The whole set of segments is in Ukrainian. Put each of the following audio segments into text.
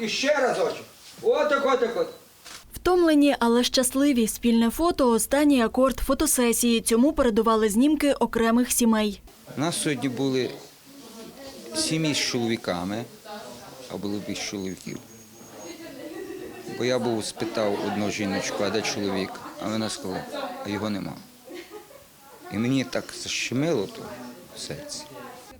І ще разочок. Отак, отак, от. Втомлені, але щасливі. Спільне фото останній акорд фотосесії. Цьому передували знімки окремих сімей. У нас сьогодні були сім'ї з чоловіками, а були без чоловіків. Бо я був спитав одну жіночку, а де чоловік? А вона сказала, а його нема. І мені так защемило то в серці.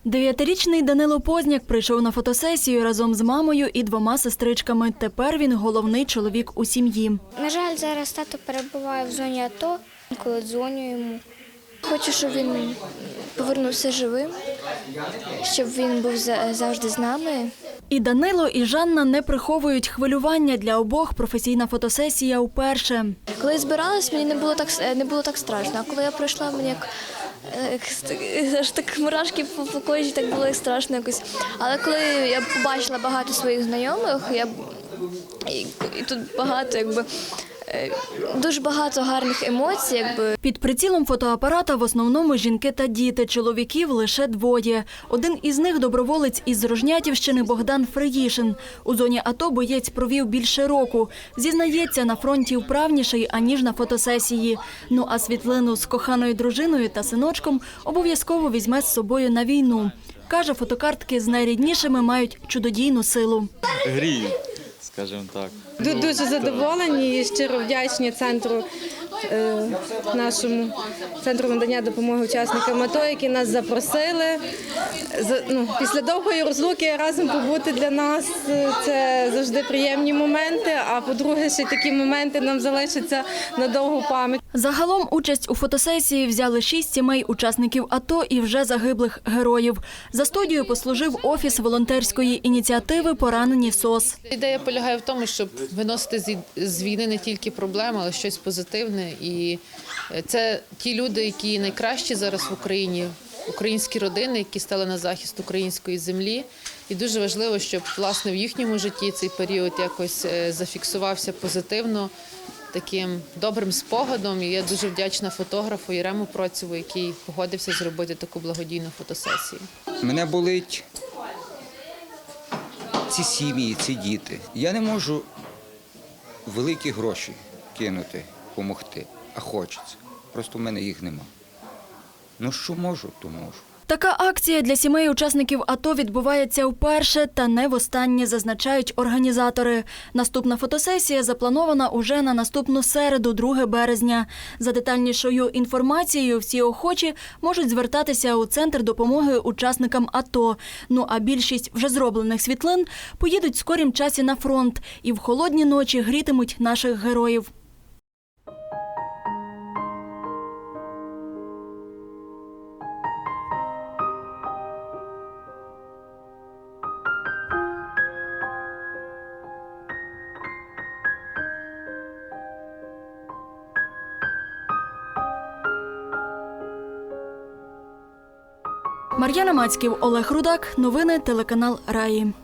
Дев'ятирічний Данило Позняк прийшов на фотосесію разом з мамою і двома сестричками. Тепер він головний чоловік у сім'ї. На жаль, зараз тато перебуває в зоні АТО, коли дзвоню йому. Хочу, щоб він повернувся живим, щоб він був завжди з нами. І Данило, і Жанна не приховують хвилювання для обох. Професійна фотосесія вперше. Коли збиралась, мені не було так не було так страшно. А коли я прийшла, мені як, е, аж так мурашки по, покожі, так було страшно якось. Але коли я побачила багато своїх знайомих, я і, і тут багато, якби е, дуже багато гарних емоцій, якби Під прицілом фотоапарата в основному жінки та діти. Чоловіків лише двоє. Один із них доброволець із Рожнятівщини Богдан Фриїшин. У зоні АТО боєць провів більше року. Зізнається, на фронті вправніший, аніж на фотосесії. Ну а світлину з коханою дружиною та синочком обов'язково візьме з собою на війну. Каже, фотокартки з найріднішими мають чудодійну силу. гріють, скажімо так. Ду- Дуже задоволені і щиро вдячні центру нашому центру надання допомоги учасникам АТО, які нас запросили. За- ну, після довгої розлуки разом побути для нас е, це завжди приємні моменти. А по-друге, ще такі моменти нам залишаться на довгу пам'ять. Загалом участь у фотосесії взяли шість сімей учасників АТО і вже загиблих героїв. За студією послужив офіс волонтерської ініціативи Поранені СОС. Ідея полягає в тому, щоб виносити з війни не тільки проблеми, але щось позитивне. І е, це ті люди, які найкращі зараз в Україні, українські родини, які стали на захист української землі. І дуже важливо, щоб власне в їхньому житті цей період якось е, зафіксувався позитивно. Таким добрим спогадом, і я дуже вдячна фотографу Єрему Процеву, який погодився зробити таку благодійну фотосесію. Мене болить ці сім'ї, ці діти. Я не можу великі гроші кинути, допомогти, а хочеться. Просто в мене їх нема. Ну що можу, то можу. Така акція для сімей учасників АТО відбувається вперше та не востаннє, зазначають організатори. Наступна фотосесія запланована уже на наступну середу, 2 березня. За детальнішою інформацією всі охочі можуть звертатися у центр допомоги учасникам АТО. Ну а більшість вже зроблених світлин поїдуть в скорім часі на фронт і в холодні ночі грітимуть наших героїв. Мар'яна Мацьків, Олег Рудак. Новини телеканал Раї.